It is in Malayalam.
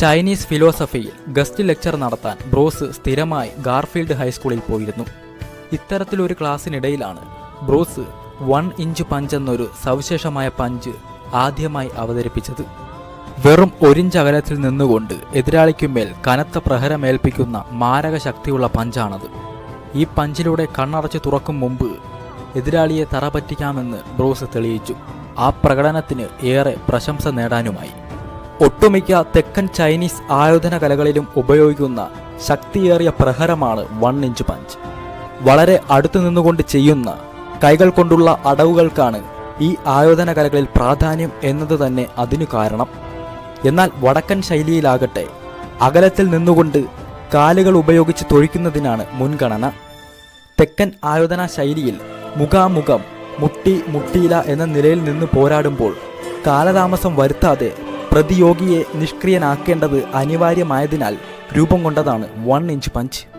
ചൈനീസ് ഫിലോസഫിയിൽ ഗസ്റ്റ് ലെക്ചർ നടത്താൻ ബ്രൂസ് സ്ഥിരമായി ഗാർഫീൽഡ് ഹൈസ്കൂളിൽ പോയിരുന്നു. ഇത്തരത്തിലൊരു ക്ലാസ്സിനിടയിലാണ് ബ്രൂസ് വൺ ഇഞ്ച് പഞ്ച് എന്നൊരു സവിശേഷമായ പഞ്ച് ആദ്യമായി അവതരിപ്പിച്ചത്. വെറും ഒരിഞ്ച് അകലത്തിൽ നിന്നുകൊണ്ട് എതിരാളിക്കുമേൽ കനത്ത പ്രഹരമേൽപ്പിക്കുന്ന മാരക ശക്തിയുള്ള പഞ്ചാണത്. ഈ പഞ്ചിലൂടെ കണ്ണടച്ച് തുറക്കും മുമ്പ് എതിരാളിയെ തറപറ്റിക്കാമെന്ന് ബ്രൂസ് തെളിയിച്ചു. ആ പ്രകടനത്തിന് ഏറെ പ്രശംസ നേടാനുമായി. ഒട്ടുമിക്ക തെക്കൻ ചൈനീസ് ആയോധന കലകളിലും ഉപയോഗിക്കുന്ന ശക്തിയേറിയ പ്രഹരമാണ് വൺ ഇഞ്ച് പഞ്ച്. വളരെ അടുത്തു നിന്നുകൊണ്ട് ചെയ്യുന്ന കൈകൾ കൊണ്ടുള്ള അടവുകൾക്കാണ് ഈ ആയോധന കലകളിൽ പ്രാധാന്യം എന്നത് തന്നെ അതിനു കാരണം. എന്നാൽ വടക്കൻ ശൈലിയിലാകട്ടെ അകലത്തിൽ നിന്നുകൊണ്ട് കാലുകൾ ഉപയോഗിച്ച് തൊഴിക്കുന്നതിനാണ് മുൻഗണന. തെക്കൻ ആയോധന ശൈലിയിൽ മുഖാമുഖം മുട്ടി മുട്ടിയില എന്ന നിലയിൽ നിന്ന് പോരാടുമ്പോൾ കാലതാമസം വരുത്താതെ പ്രതിയോഗിയെ നിഷ്ക്രിയനാക്കേണ്ടത് അനിവാര്യമായതിനാൽ രൂപം കൊണ്ടതാണ് വൺ ഇഞ്ച് പഞ്ച്